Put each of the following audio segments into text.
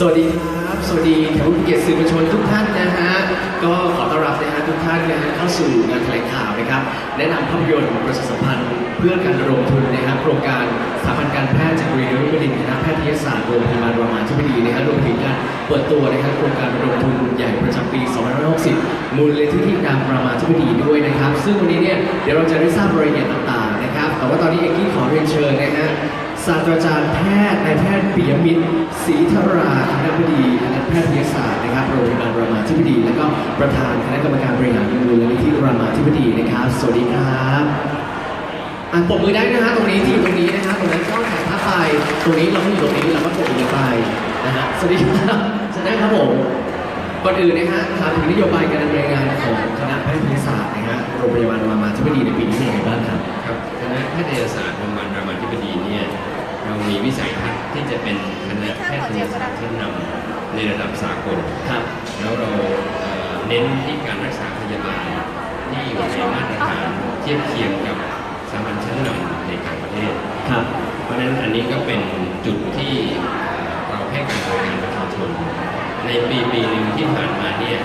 สวัสดีครับ สวัสดีแขกผู้เกียรติสื่อมวลชนทุกท่านนะฮะ ก็ขอต้อนรับนะฮะทุกท่านนะฮะเข้าสู่งานแถลงข่าวนะครับ แนะนำภาพยนตร์ประชาสัมพันธ์ เพื่อการระดมทุนนะฮะโครงการสถาบันการแพทย์จากริษัทบดินทร์คณะแพทยศาสตร์โรงพยาบาลรามาธิบดีนะฮะรวมถึงการเปิดตัวนะฮะโครงการระดมทุนใหญ่ประจำปี 2560 มูลนิธินามรามาธิบดีด้วยนะครับ ซึ่งวันนี้เนี่ยเดี๋ยวเราจะได้ทราบรายละเอียดต่างๆนะครับ แต่ว่าตอนนี้เอกกี้ขอเรียนเชิญนะฮะ ศาสตราจารย์แพทย์นายแพทย์ปิยมิตรศรีธราคณะบดีคณะแพทยศาสตร์นะครับโรงพยาบาลรามาธิบดี และก็ประธานคณะกรรมการบริหารมูลนิธิรามาธิบดีนะครับ สวัสดีครับอะปรบมือได้นะฮะตรงนี้ที่อยู่ตรงนี้นะฮะตรงนั้นก็ถ่ายภาพไปตรงนี้เราก็อยู่ตรงนี้เราก็ปรบมือไปนะฮะสวัสดีครับสวัสดีครับผมก่อนอื่นนะฮะถามถึงนโยบายการดำเนินงานของคณะแพทยศาสตร์นะฮะโรงพยาบาลรามาธิบดีในปีนี้เป็นยังไงบ้างครับครับคณะแพทยศาสตร์โรงพยาบาลรามาธิบดีนี่ยเรา มีวิสัยทัศน์ที่จะเป็นคณะแพทยศาสตร์ชั้นนำในระดับสากลครับแล้วเราเอ่อเน้นที่การรักษาพยาบาลที่อยู่ในมาตรฐานเทียบเคียงกับสามัญชั้นนำในต่างประเทศครับ เพราะฉะนั้นอันนี้ก็เป็นจุดที่เราให้การบริการประชาชน ในปีปีหนึ่งที่ผ่านมาเนี่ย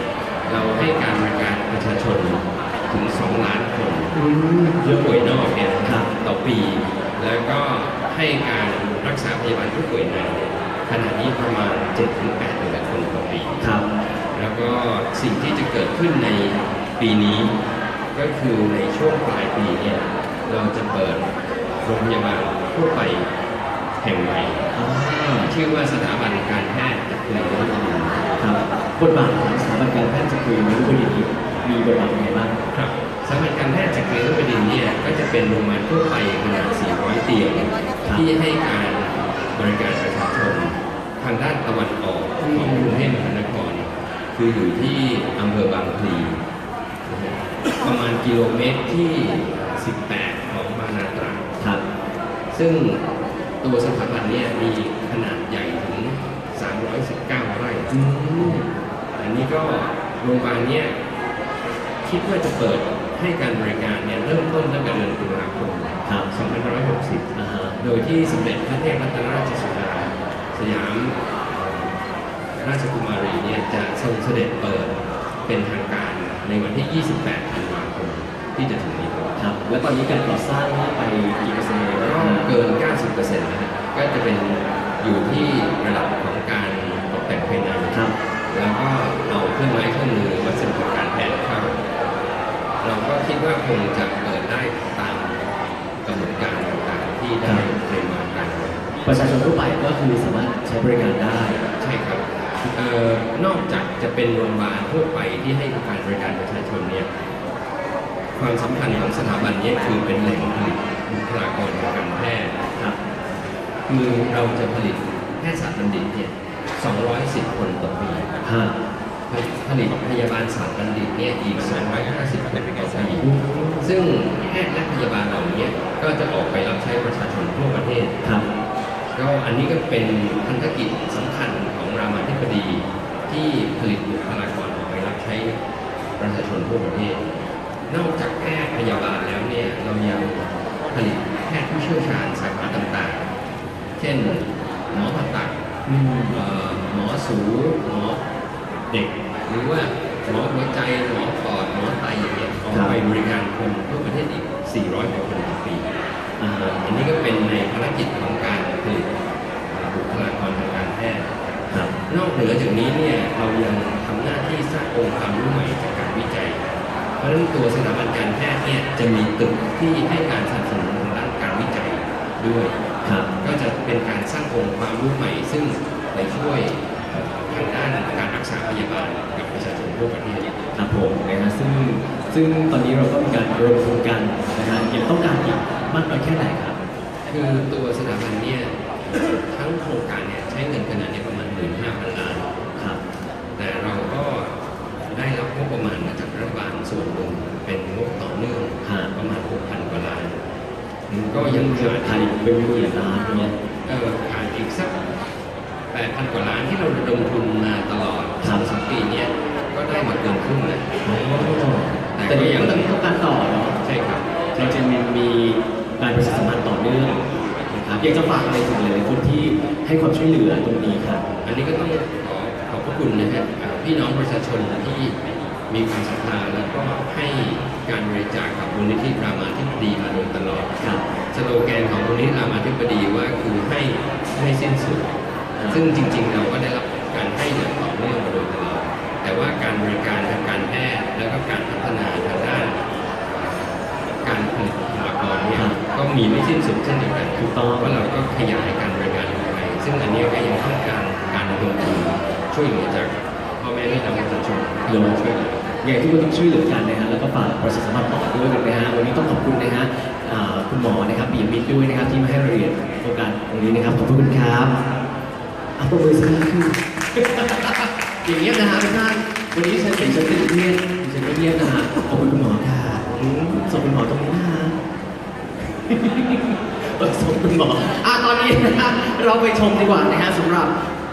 เราให้การบริการประชาชนถึง 2 ล้านคนอืมผู้ป่วยนอกเนี่ยครับต่อปี แล้วก็ให้การ รักษาพยาบาลผู้ป่วยในขณะนี้ประมาณ 7-8หมื่นคนต่อปีครับ แล้วก็สิ่งที่จะเกิดขึ้นในปีนี้ ก็คือในช่วงปลายปีเนี่ยเราจะเปิดโรงพยาบาลทั่วไปแห่งใหม่อ่าชื่อว่าสถาบันการแพทย์จักรีนฤบดินทร์ครับบทบาทของสถาบันการแพทย์จักรีนฤบดินทร์มีบทบาทยังไงบ้างครับสถาบันการแพทย์จักรีนฤบดินทร์เนี่ยก็จะเป็นโรงพยาบาลทั่วไปขนาด 400 เตียงที่ให้การ บริการประชาชนทางด้านตะวันออกของกรุงเทพมหานคร คืออยู่ที่อำเภอบางพลีนะฮะประมาณกิโลเมตรที่ 18 ของบางนาตราดครับ ซึ่งตัวสถาบันเนี่ยมีขนาดใหญ่ถึง 319 ไร่อืมอันนี้ก็โรงพยาบาลเนี่ยคิดว่าจะเปิดให้การบริการเนี่ยเริ่มต้นตั้งแต่เดือนตุลาคมครับ2560อ่าฮะ โดยที่สมเด็จพระเทพรัตนราชสุดาสยามราชกุมารีเนี่ยจะทรงเสด็จเปิดเป็นทางการในวันที่ 28 ธันวาคมที่จะถึงนี้ครับ แล้วตอนนี้การก่อสร้างว่ไปกี่เปอร์เซ็นต์แล้วก็บ้างเกิน 90%นะฮะก็จะเป็นอยู่ที่ระดับของการตกแต่งภายในครับ แล้วก็เอาเครื่องไม้เครื่องมือวัสดุการแพทย์เข้าเราก็คิดว่าคงจะเปิดได้ตามกำหนดการต่างๆที่ได้ ประชาชนทั่วไปก็คือสามารถใช้บริการได้ ใช่ครับเอ่อนอกจากจะเป็นโรงพยาบาลทั่วไปที่ให้การบริการประชาชนเนี่ยความสำคัญของสถาบันเนี้คือเป็นแหล่งผลิตบุคลากรทางการแพทย์ครับคือเราจะผลิตแพทยศาสตร์บัณฑิตเนี่ย210 คนต่อปีฮะผลิตพยาบาลศาสตร์บัณฑิตเนี่ยอีก 250 คนต่อปีซึ่งแพทย์และพยาบาลเหล่านี้ก็จะออกไปรับใช้ประชาชนทั่วประเทศครับ ก็อันนี้ก็เป็นพันธกิจสำคัญของรามาธิบดีที่ผลิตบุคลากรออกไปรับใช้ประชาชนทั่วประเทศ นอกจากแพทย์พยาบาลแล้วเนี่ยเรายังผลิตแพทย์ผู้เชี่ยวชาญสาขาต่างๆ เช่นหมอผ่าตัดอืมเอ่อหมอสูหมอเด็ก หรือว่าหมอหัวใจหมอปอดหมอไตอย่างเงี้ยออกไปบริการคนทั่วประเทศอีก 400กว่าคนต่อปีอ่าฮะอันนี้ก็เป็นในภารกิจของการ ผลิตบุคลากรทางการแพทย์ครับนอกเหนือจากนี้เนี่ยเรายังทำหน้าที่สร้างองค์ความรู้ใหม่จากการวิจัย เพราะฉะนั้นตัวสถาบันการแพทย์เนี่ยจะมีตึกที่ให้การสนับสนุนทางด้านการวิจัยด้วยครับก็จะเป็นการสร้างองค์ความรู้ใหม่ ซึ่งไปช่วยทางด้านการรักษาพยาบาลกับประชาชนทั่วประเทศครับผมนะฮะซึ่งซึ่งตอนนี้เราก็มีการรวมทุนกันนะฮะยังต้องการอีกมากน้อยแค่ไหนครับ คือตัวสถาบันเนี่ยทั้งโครงการเนี่ยใช้เงินขนาดนี้ประมาณ15,000ล้านครับ แต่เราก็ได้รับงบประมาณมาจากรัฐบาลส่วนหนึ่งเป็นงบต่อเนื่องฮะประมาณ6,000กว่าล้านก็ยังเกือบขาดพันเป็นหมื่นล้านเนี่ยเออขาดอีกสัก8,000กว่าล้านที่เราระดมทุนมาตลอดครับสองปีเนี้ยก็ได้มาเกินครึ่งแล้วแต่ก็ยังต้องต้องการต่อเนาะใช่ครับเราจะมีมี การประชาสัมพันธ์ต่อเนื่องนะครับอยากจะฝากอะไรถึงหลายๆคนที่ให้ความช่วยเหลือตรงนี้ครับ อันนี้ก็ต้องขอขอบพระคุณนะครับอ่าพี่น้องประชาชนที่มีความศรัทธาแล้วก็ให้การบริจาคกับมูลนิธิรามาธิบดีมาโดยตลอดครับสโลแกนของมูลนิธิรามาธิบดีว่าคือให้ให้สิ้นสุดครับซึ่งจริง ๆ เราก็ได้รับการให้อย่างต่อเนื่องมาโดยตลอด แต่ว่าการบริการทางการแพทย์แล้วก็การพัฒนาทางด้าน การผลิตบุคลากรเนี่ยครับก็มีไม่สิ้นสุดเช่นเดียวกันถูกต้องเพราะเราก็ขยายการบริการออกไปซึ่งอันนี้ก็ยังต้องการการระดมทุนช่วยเหลือจากพ่อแม่พี่น้องประชาชนลงช่วยเหลืออย่างที่คุณต้องช่วยเหลือกันนะฮะแล้วก็ฝากประชาสัมพันธ์ต่อด้วยกันนะฮะวันนี้ต้องขอบคุณนะฮะอ่าคุณหมอนะครับปียมิตรด้วยนะครับที่มาให้รายละเอียดโครงการตรงนี้นะครับขอบคุณครับอัปเปอร์เบอร์สคืออย่างเงี้ยนะฮะทุกท่านวันนี้ฉันเป็นฉันเป็นเรียนฉันเป็นเรียนนะฮะขอบคุณคุณหมอค่ะ อืมส่งคุณหมอตรงนี้นะฮะเออส่งคุณหมออะตอนนี้นะฮะเราไปชมดีกว่านะฮะสำหรับ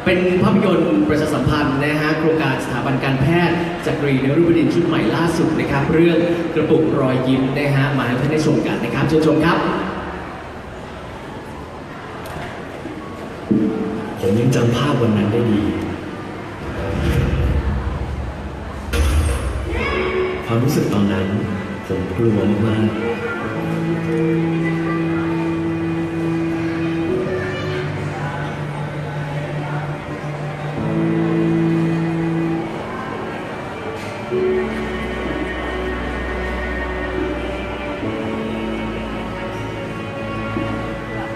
เป็นภาพยนตร์ประชาสัมพันธ์นะฮะโครงการสถาบันการแพทย์จักรีนรุบดินทร์ชุดใหม่ล่าสุดนะครับ เรื่องกระปุกรอยยิ้มนะฮะมาให้ท่านได้ชมกันนะครับเชิญชมครับ ผมยังจำภาพวันนั้นได้ดี ความรู้สึกตอนนั้น ผมกลัวมาก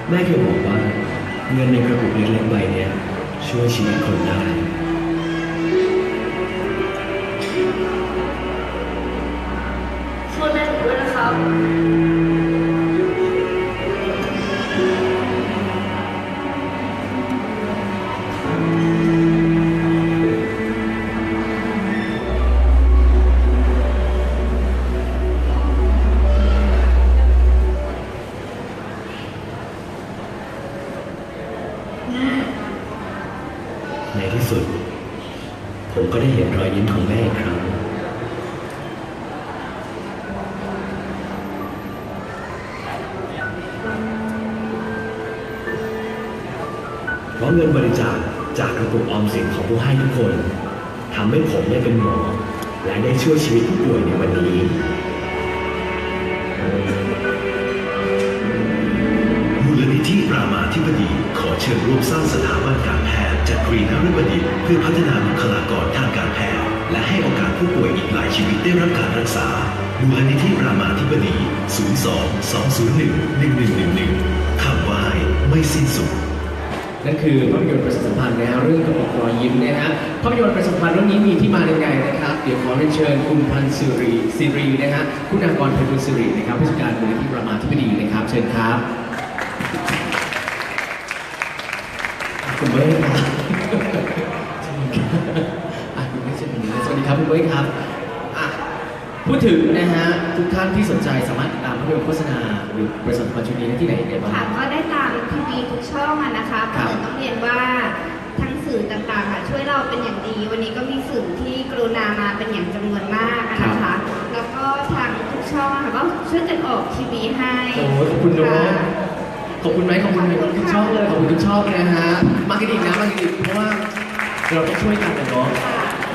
แม่เคยบอกว่าเงินในกระปุกเล็กๆใบนี้ช่วยชีวิตคนได้ ห เพราะเงินบริจาคจากกระปุกออมสินของผู้ให้ทุกคนทำให้ผมได้เป็นหมอ และได้ช่วยชีวิตผู้ป่วยในวันนี้ มูลนิธิรามาธิบดี ขอเชิญร่วมสร้างสถาบันการแพทย์จากกรีนฤบดินเพื่อพัฒนาบุคลากรทางการแพทย์ และให้โอกาสผู้ป่วยอีกหลายชีวิตได้รับการรักษา มูลนิธิรามาธิบดี 02 201 1111คำว่าไม่สิ้นสุด นั่นคือภาพยนตร์ประชาสัมพันธ์นะฮะเรื่องกระปุกรอยยิ้มนะฮะภาพยนตร์ประชาสัมพันธ์เรื่องนี้มีที่มายังไงนะครับ เดี๋ยวขอเรียนเชิญคุณพันธ์สิริสิรินะฮะคุณนากรเพชรบุญสิรินะครับผู้จัดการมูลนิธิรามาธิบดีนะครับ เชิญครับคุณเบิร์ดครับอะคุณเบิร์ดเชิญตรงนี้เลยสวัสดีครับคุณเบิร์ดครับพูดถึงนะฮะทุกท่านที่สนใจสามารถติดตามภาพยนตร์โฆษณาหรือประสัมพันธ์ชุดนี้ได้ที่ไหนยังไงบ้างค่ะก็ได้ ตามทีวีทุกช่องอะนะคะครัแต่บต้องเรียนว่าทั้งสื่อต่างๆอะช่วยเราเป็นอย่างดี วันนี้ก็มีสื่อที่กรุณามาเป็นอย่างจำนวนมากอะนะคะ แล้วก็ทางทุกช่องอะค่ะก็ช่วยกันออกทีวีให้โอ้ยขอบคุณเนอะค่ะขอบคุณไหมขอบคุณไหมขอบคุณทุกช่องเลยขอบคุณทุกช่องนะฮะมากันอีกนะมากันอีกเพราะว่าเราต้องช่วยกันนะเนาะ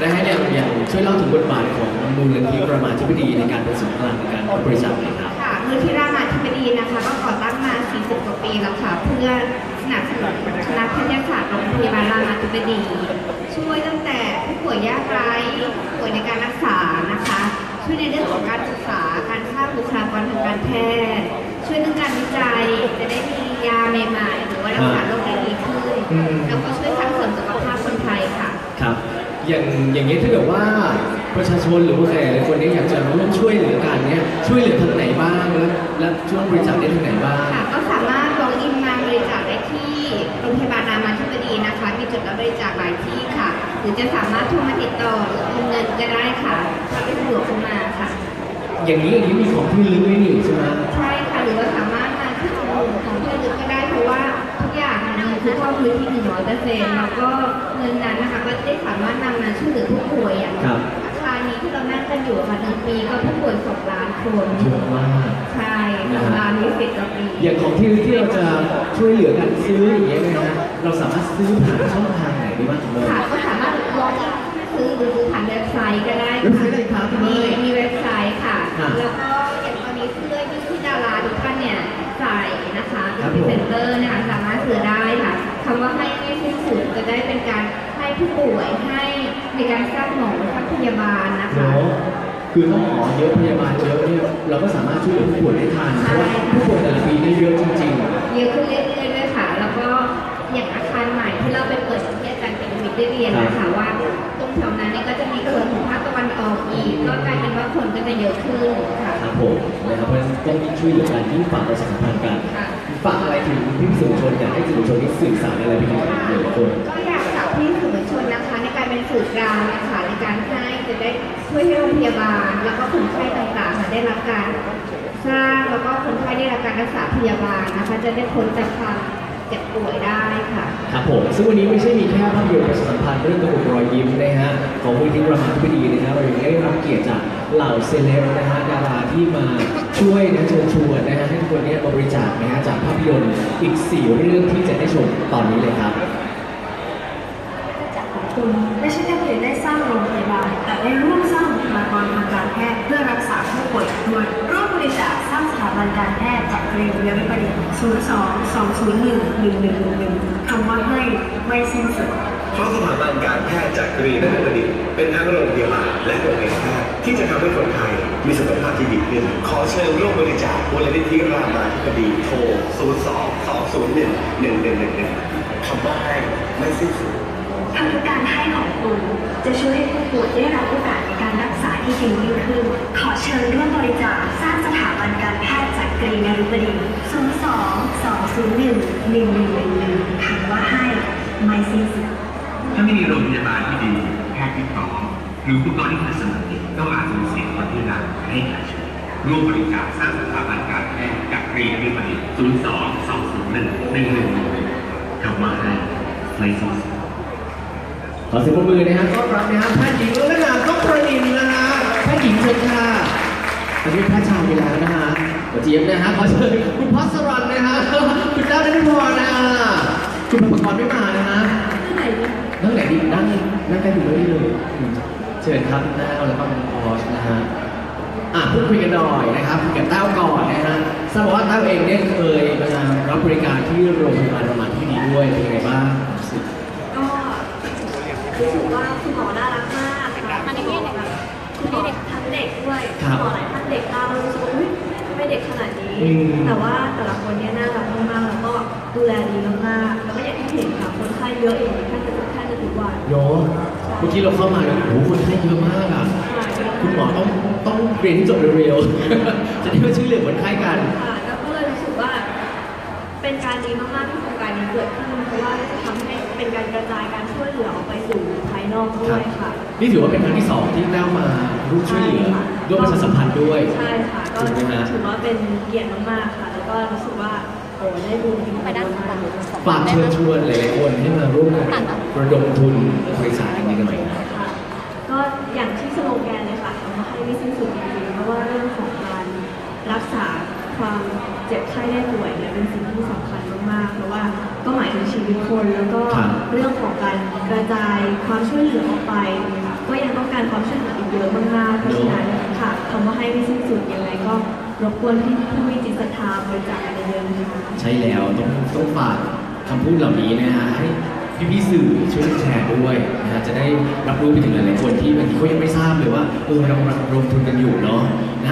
นะฮะอย่างอย่างช่วยเล่าถึงบทบาทของมูลนิธิประมาธิบดีในการเป็นศูนย์กลางในการบริจาคเลยครับค่ะ มูลที่รามาธิบดีนะคะ ก็ก่อตั้งมา 40 กว่าปีแล้วค่ะ เพื่อสนับสนุนคณะแพทยศาสตร์โรงพยาบาลรามาธิบดี ช่วยตั้งแต่ผู้ป่วยยากไร้ผู้ป่วยในการรักษานะคะ ช่วยในเรื่องของการศึกษาการสร้างบุคลากรทางการแพทย์ ช่วยเรื่องการวิจัยจะได้มียาใหม่ๆหรือว่ารักษาโรคได้ดีขึ้นอืมแล้วก็ช่วยสร้างเสริมสุขภาพคนไทยค่ะ ครับ อย่างอย่างนี้ยถ้าเกิดว่า ประชาชนหรือว่าใครหลายคนเนี่ยอยากจะร่วมช่วยเหลือกันเนี่ยช่วยเหลือทางไหนบ้างแล้วและช่วงบริจาคได้ทางไหนบ้าง ค่ะก็สามารถลองอินมาบริจาคได้ที่โรงพยาบาลรามาธิบดีนะคะ มีจุดรับบริจาคหลายที่ค่ะ หรือจะสามารถโทรมาติดต่อหรือโอนเงินก็ได้ค่ะถ้าเป็นสะดวกขึ้นมาค่ะ อย่างนี้อย่างนี้มีของที่ระลึกด้วยนี่ใช่ไหมใช่ค่ะหรือว่าสามารถมาที่กลุ่มของเพื่อนลึกก็ได้เพราะว่าทุกอย่างมันคือเข้าพื้นที่หนึ่งร้อยเปอร์เซ็นต์แล้วก็เงินนั้นนะคะก็ได้สามารถนำมาช่วยเหลือผู้ป่วยอย่าง ที่เรานั่งกันอยู่ค่ะหนึ่งปีก็ผู้ป่วยสองล้านคน เยอะมาก ใช่สองล้านนิสิตต่อปี อย่างของที่ที่เราจะช่วยเหลือกันซื้ออย่างเงี้ยนะฮะเราสามารถซื้อผ่านช่องทางไหนได้บ้างครับเมย์ค่ะก็สามารถลองซื้อหรือซื้อผ่านเว็บไซต์ก็ได้เว็บไซต์อะไรครับคุณเมมีย์มีเว็บไซต์ค่ะค่ะแล้วก็อย่างตอนนี้เสื้อที่ที่ดาราทุกท่านเนี่ยใส่นะคะเป็ครันบพผมรีเซนเตอร์นะคะสามารถซื้อได้ค่ะคำว่าให้ไม่สิ้นสุดจะได้เป็นการให้ผู้ป่วยให้ ในการสร้างหมอสร้างพยาบาลนะคะเนาะคือถ้าหมอเยอะพยาบาลเยอะเนี่ยเราก็สามารถช่วยเหลือผู้ป่วยได้ทันเพราะว่าผู้ป่วยแต่ละปีได้เยอะจริงเยอะขึ้นเรื่อยๆด้วยค่ะ แล้วก็อย่างอาคารใหม่ที่เราไปเปิดที่อาจารย์เป็นวิทย์ได้เรียนนะคะว่า ตรงแถวนั้นเนี่ยก็จะมีส่วนของภาคตะวันออกอีก ก็กลายเป็นว่าคนก็จะเยอะขึ้นค่ะๆครับผมนะครับเพราะฉะนั้นต้องช่วยเหลือกันยิ่งฝากประชาสัมพันธ์กันค่ะ ฝากอะไรถึงพี่สื่อมวลชนอยากให้สื่อมวลชนที่สื่อสารอะไรไปถึงหลายๆคนก็ มวลชนนะคะ ในการเป็นสื่อกลางนะคะในการให้จะได้ช่วยให้โรงพยาบาล แล้วก็คนไข้ต่างๆค่ะได้รับการสร้างแล้วก็คนไข้ได้รับการรักษาพยาบาลนะคะ จะได้พ้นจากความเจ็บป่วยได้ค่ะ ครับผม ซึ่งวันนี้ไม่ใช่มีแค่ภาพยนตร์ประชาสัมพันธ์เรื่องกระปุกรอยยิ้มนะฮะ ของมูลที่ประมาธิบดีนะฮะเรายังได้รับเกียรติจากเหล่าเซเลบนะฮะดาราที่มาช่วยนะเชิญชวนนะฮะให้ทุกคนนี้บริจาคนะฮะจากภาพยนตร์อีก 4 เรื่องที่จะได้ชมตอนนี้เลยครับ คุณไม่ใช่แค่เพียงได้สร้างโรงพยาบาลแต่ได้ร่วมสร้างบุคลากรทางการแพทย์เพื่อรักษาผู้ป่วยด้วยร่วมบริจาคสร้างสถาบันการแพทย์จากเรียนวิทยาบดิต02 201 1111คำว่าให้ไม่สิ้นสุดเพราะสถาบันการแพทย์จากกรีนฤบดินเป็นทั้งโรงพยาบาลและโรงเรียนแพทย์ที่จะทำให้คนไทยมีสุขภาพที่ดีขึ้น ขอเชิญร่วมบริจาคมูลนิธิรามาธิบดีโทร 02 201 1111คำว่าให้ไม่สิ้นสุด ทางการให้ของคุณ จะช่วยให้ผู้ป่วยได้รับโอกาสในการรักษาที่ดียิ่งขึ้น ขอเชิญร่วมบริจาคสร้างสถาบันการแพทย์จากกรีนฤบดิน02 201 1111คำว่าให้ไม่สิ้นสุดถ้าไม่มีโรงพยาบาลที่ดีแพทย์ที่พร้อมหรืออุปกรณ์ที่ทันสมัยก็อาจสูญเสียคนที่รักให้ขาดชีวิตร่วมบริจาคสร้างสถาบันการแพทย์กับกรีนวิบัติ02 201 1111คำว่าให้ไม่สิ้นสุด ขอเสียงปรบมือนะฮะต้อนรับนะฮะแพทย์หญิงรัตนาต้องประดินนะฮะแพทย์หญิงเชิญค่ะตอนนี้แพทย์ชายไปแล้วนะฮะหมอเจี๊ยบนะฮะขอเชิญคุณพัสรันนะฮะคุณดาวนันทพรนะฮะคุณประกรณ์ไม่มานะฮะนั่งไหนดีนั่งนั่งใกล้ถึงเลยเลยอืมเชิญครับคุณดาวแล้วก็คุณพอชนะฮะอะพูดคุยกันหน่อยนะครับคุยกับเต้าก่อนนะฮะทราบว่าเต้าเองเนี่ยเคยมารับบริการที่โรงพยาบาลประมาณที่นี้ด้วยเป็นยังไงบ้างก็ รู้สึกว่าคุณหมอน่ารักมากค่ะคุณหมอแบบคุณหมอทั้งเด็กด้วยครับณหมอหลายท่านเด็กมากแล้วรู้สึกว่าอุ๊ยทำไม่เด็กขนาดนี้ อืม แต่ว่าแต่ละคนเนี่ยน่ารักมากๆแล้วก็ดูแลดีมากๆแล้วก็อย่างที่เห็นค่ะคนไข้เยอะเองแค่จะทุกแค่จะทุกวันเนาะเมื่อกี้เราเข้ามาเนี่ยโอ้โหคนไข้เยอะมากอะ คุณหมอต้องต้องเรียนที่จบเร็วๆ จะได้มาช่วยเหลือคนไข้กัน ค่ะแล้วก็เลยรู้สึกว่า เป็นการดีมากๆที่โครงการนี้เกิดขึ้นเพราะว่าจะทำให้ เป็นการกระจายการช่วยเหลือออกไปสู่ภายนอกด้วยค่ะ นี่ถือว่าเป็นครั้งที่สองที่แต้วมาร่วมช่วยเหลือด้วยประชาสัมพันธ์ด้วย ใช่ค่ะ ก็ถูกไหมฮะ ถือว่าเป็นเกียรติมากๆค่ะ แล้วก็รู้สึกว่าโอ้ได้บุญไปด้านมากฝากเชิญชวนหลายๆคนให้มาร่วมกันระดมทุนบริษัทอันนี้กันหน่อยนะ ค่ะก็อย่างที่สโลแกนเลยค่ะทำมาให้ไม่สิ้นสุดจริงๆเพราะว่าเรื่องของการรักษา ความเจ็บไข้ได้ป่วยเนี่ยเป็นสิ่งที่สำคัญมากๆ เพราะว่าก็หมายถึงชีวิตคนแล้วก็ครับ เรื่องของการกระจายความช่วยเหลือออกไป ก็ยังต้องการความช่วยเหลืออีกเยอะมากๆเพราะฉะนั้นค่ะคำว่าให้ไม่สิ้นสุดยังไงก็รบกวนพี่ผู้มีจิตศรัทธาบริจาคกันเยอะๆนะคะ ใช่แล้วต้องต้องฝากคำพูดเหล่านี้นะฮะให้พี่ๆสื่อช่วยแชร์ด้วยนะฮะจะได้รับรู้ไปถึงหลายๆคนที่บางทีเขายังไม่ทราบเลยว่าเออเรากำลังรวมทุนกันอยู่เนาะนะ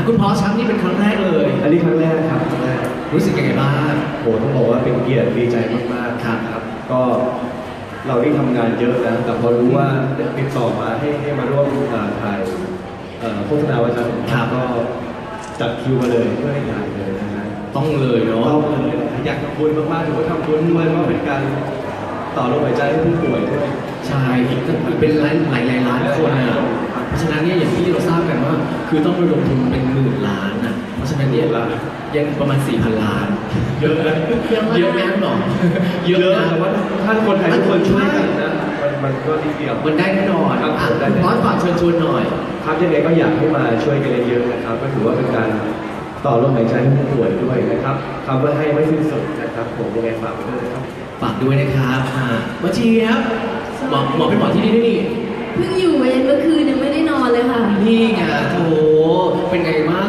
คุณพอชักนี่เป็นครั้งแรกเลย อันนี้ครั้งแรกครับครั้งแรกรู้สึกยังไงบ้าง โหต้องบอกว่าเป็นเกียรติดีใจมากๆครับครับ ก็เราได้ทำงานเยอะนะ แต่พอรู้ว่าติดต่อมาให้ให้มาร่วมเอ่อถ่ายเอ่อโฆษณาประชาสัมพันธ์ก็จัดคิวมาเลยเพื่อให้ถ่ายเลยนะฮะ ต้องเลยเนาะก็เลยอยากทำบุญมากๆถือว่าทำบุญด้วยก็เหมือนกันต่อลมหายใจให้ผู้ป่วยด้วย ใช่เป็นหลายหลายหลายล้านคนอะ เพราะฉะนั้นเนี่ยอย่างที่เราทราบกันว่า คือต้องระดมทุนเป็นหมื่นล้านอะเพราะฉะนั้นเนี่ยยังประมาณ4,000ล้าน เยอะนะเยอะไหมครับหรอเยอะแต่ว่าท่านคนไทยทุกคนช่วยกันนะมันมันก็นิดเดียวมันได้แน่นอนครับอะได้คุณแน่บอสฝากเชิญชวนหน่อย ครับยังไงก็อยากให้มาช่วยกันเยอะๆนะครับ ก็ถือว่าเป็นการต่อลมหายใจให้ผู้ป่วยด้วยนะครับคำว่าให้ไม่สิ้นสุดนะครับผมยังไงฝากไว้ด้วยนะครับฝากด้วยนะครับอ่าหมาเจี๊ยบหมอหมอเป็นหมอที่นี่ด้วยนี่เพิ่งอยู่เวรเมื่อคืนยังไม่ได้น อนเลยค่ะ นี่ไงโถเป็นไงบ้าง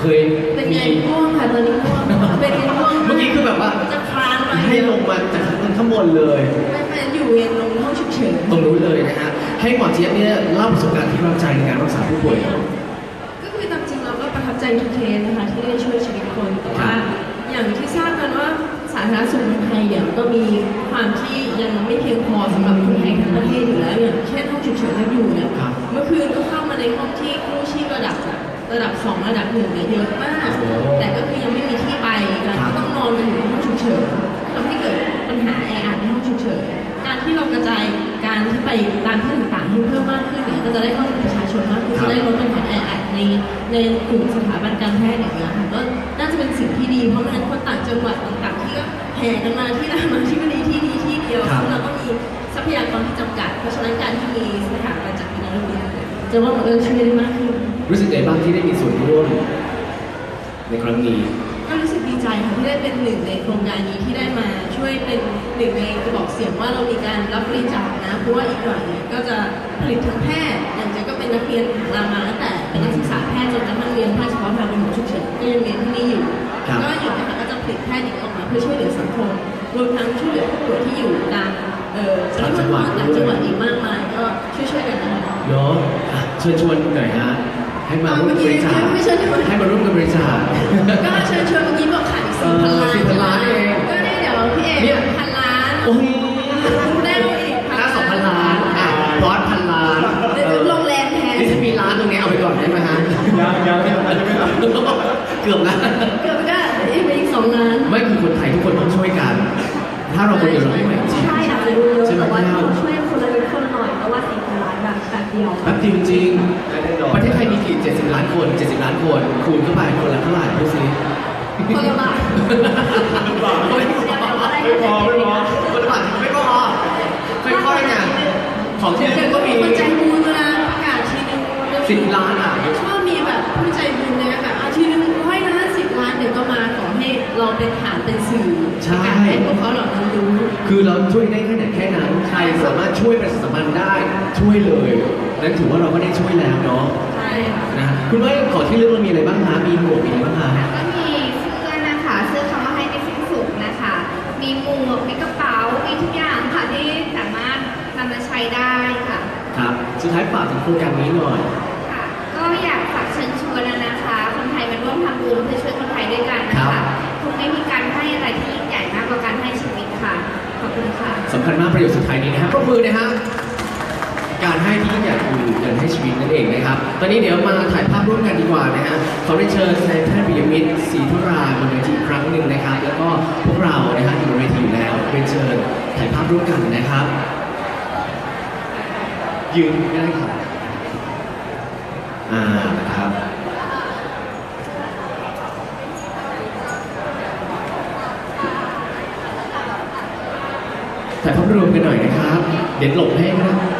เคยเป็นไงมีง่วงค่ะตอนนี้ง่วงเป็นไงง่วงากเมื่อกี้คือแบบว่าจะคลานมาให้ลงมาจากข้างบนเลยไม่ไม่อยู่เวรลงห้องฉุกเฉินตรงนู้นเลยนะฮะให้หมอเจี๊ยบเนี่ยเล่าประสบการณ์ที่ประทับใจในการรักษาผู้ป่วยหน่อยก็คือตามจริงเราก็ประทับใจทุกเคสนะคะที่ได้ช่วยชีวิตคนแต่ว่าอย่างที่ทราบกันว่าสา ธารณสุขในไทยเนี่ยก็มีความที่ยังไม่เพียงพอสำหรับคนไทยทั้งประเทศอยู่แล้ว อย่างเช่นห้องฉุกเฉินที่อยู่เนี่ยครับเมื่อคืนก็เข้ามาในห้องที่กู้ชีพระดับระดับสองระดับหนึ่งเนี่ยเยอะมากโอ้แต่ก็คือยังไม่มีที่ไปกันครับก็ต้องนอนกันอยู่ในห้องฉุกเฉินทำให้เกิดปัญหาแออัดในห้องฉุกเฉินการที่เรากระจายการที่ไปตามที่ต่างๆให้เพิ่มมากขึ้นเนี่ยก็จะได้เข้าถึงประชาชนมากขึ้นจะได้ลดปัญหาแออัดในในกลุ่มสถาบันการแพทย์อย่างเงี้ยค่ะก็น่าจะเป็นสิ่งที่ดีเพราะไม่งั้นคนต่างจังหวัดต่างๆที่ก็ แห่กันมาที่รามาที่ดีที่ดีที่เดียวครับซึ่งเราก็มีทรัพยากรที่จำกัด เพราะฉะนั้นการที่มีสถาบันจัดการเรียนจะว่ามันก็ช่วยได้มากขึ้น รู้สึกไงบ้างที่ได้มีส่วนร่วมในครั้งนี้ ก็รู้สึกดีใจค่ะที่ได้เป็นหนึ่งในโครงการนี้ที่ได้มาช่วยเป็นหนึ่งในกระบอกเสียงว่าเรามีการรับบริจาคนะเพราะว่าอีกหน่อยเนี่ยก็จะผลิตทางแพทย์อย่างเจก็เป็นนักเรียนของรามาตั้งแต่เป็นนักศึกษาแพทย์จนกระทั่งเรียนแพทย์เฉพาะทางเป็นหมอฉุกเฉินก็ยังเรียนที่นี่อยู่ ครับ ก็อยู่นะคะก็จะ ผลิตแพทย์อีกออกมาเพื่อช่วยเหลือสังคม รวมทั้งช่วยเหลือผู้ป่วยที่อยู่ตามเอ่อจังหวัดต่างจังหวัดอีกมากมายก็ช่วยๆกันนะคะเนาะอะเชิญชวนหน่อยฮะให้มาร่วมเมื่อกี้บริจาคไม่เชิญชวนให้มาร่วมกันบริจาคก็เชิญชวนเมื่อกี้บอกขายเอสี่อพันล้าน4,000ล้านเองก็เนี่ยเดี๋ยวพี่เอกเนี่ยพันล้านโอ้ยได้อีกหน้าสองพันล้านอะบอสพันล้านเดี๋ยวโรงแรมแทนนี่ถ้ามีร้านตรงนี้เอาไปก่อนได้ไหมฮะยังยังยังอาจจะไม่เอาเกือบแล้ว สองล้านไม่คือคนไทยทุกคนต้องช่วยกัน ถ้าเราคนเดียวเราไม่ไหวจริง ใช่อาจจะดูเยอะใช่ไหมแต่ว่าพี่อ้ำช่วยคนละนิดคนละหน่อยแต่ว่าสี่พันล้านแบบแบบเดียวแป๊บจริงจริงไม่ได้นอนประเทศไทยมีกี่70 ล้านคน 70 ล้านคน คูณเข้าไปคนละเท่าไหร่พูดสิคนละบาท ไม่พอไม่พอไม่พอคนละบาทไม่พอค่อยๆเนี่ยของที่นึงก็มีคนใจบุญด้วยนะประกาศทีนึง สิบล้านอะ เราเป็นฐานเป็นสื่อใช่ในการให้พวกเขาเหล่านั้นรู้ คือเราช่วยได้แค่ไหนแค่นั้นใครสามารถช่วยประชาสัมพันธ์ได้ช่วยเลยนั้นถือว่าเราก็ได้ช่วยแล้วเนาะใช่ค่ะ นะคุณว่าขอที่เรื่องเรามีอะไรบ้างคะมีหมวกมีอะไรบ้างคะก็มีเสื้อนะคะ เสื้อคำว่าให้ไม่สิ้นสุดนะคะ มีหมวกมีกระเป๋า มีทุกอย่างค่ะที่สามารถนำมาใช้ได้ค่ะ ครับ สุดท้ายฝากถึงโครงการนี้หน่อยค่ะก็ อยากฝากเชิญชวนนะคะ คนไทยมาร่วมทำบุญเพื่อช่วยคนไทยด้วยกันนะครัคะบ คงไม่มีการให้อะไรที่ยิ่งใหญ่มากกว่าการให้ชีวิตค่ะ ขอบคุณค่ะ สำคัญมากประโยชน์สุดท้ายนี้นะครับปรบมือนะฮะการให้ที่ยิ่งใหญ่คือการให้ชีวิตนั่นเองนะครับ ตอนนี้เดี๋ยวมาถ่ายภาพร่วมกันดีกว่านะฮะขอเรียนเชิญนายแพทย์ปิยมิตรศรีธุราบนเวทีอีกครั้งหนึ่งนะครับ แล้วก็พวกเรานะฮะอยู่บนเวทีอยู่แล้วเรียนเชิญถ่ายภาพร่วมกันนะครับ ยืนก็ได้ครับ อ่านะครับถ่ายภาพรวมกันหน่อยนะครับ เด็ดหลบให้นะ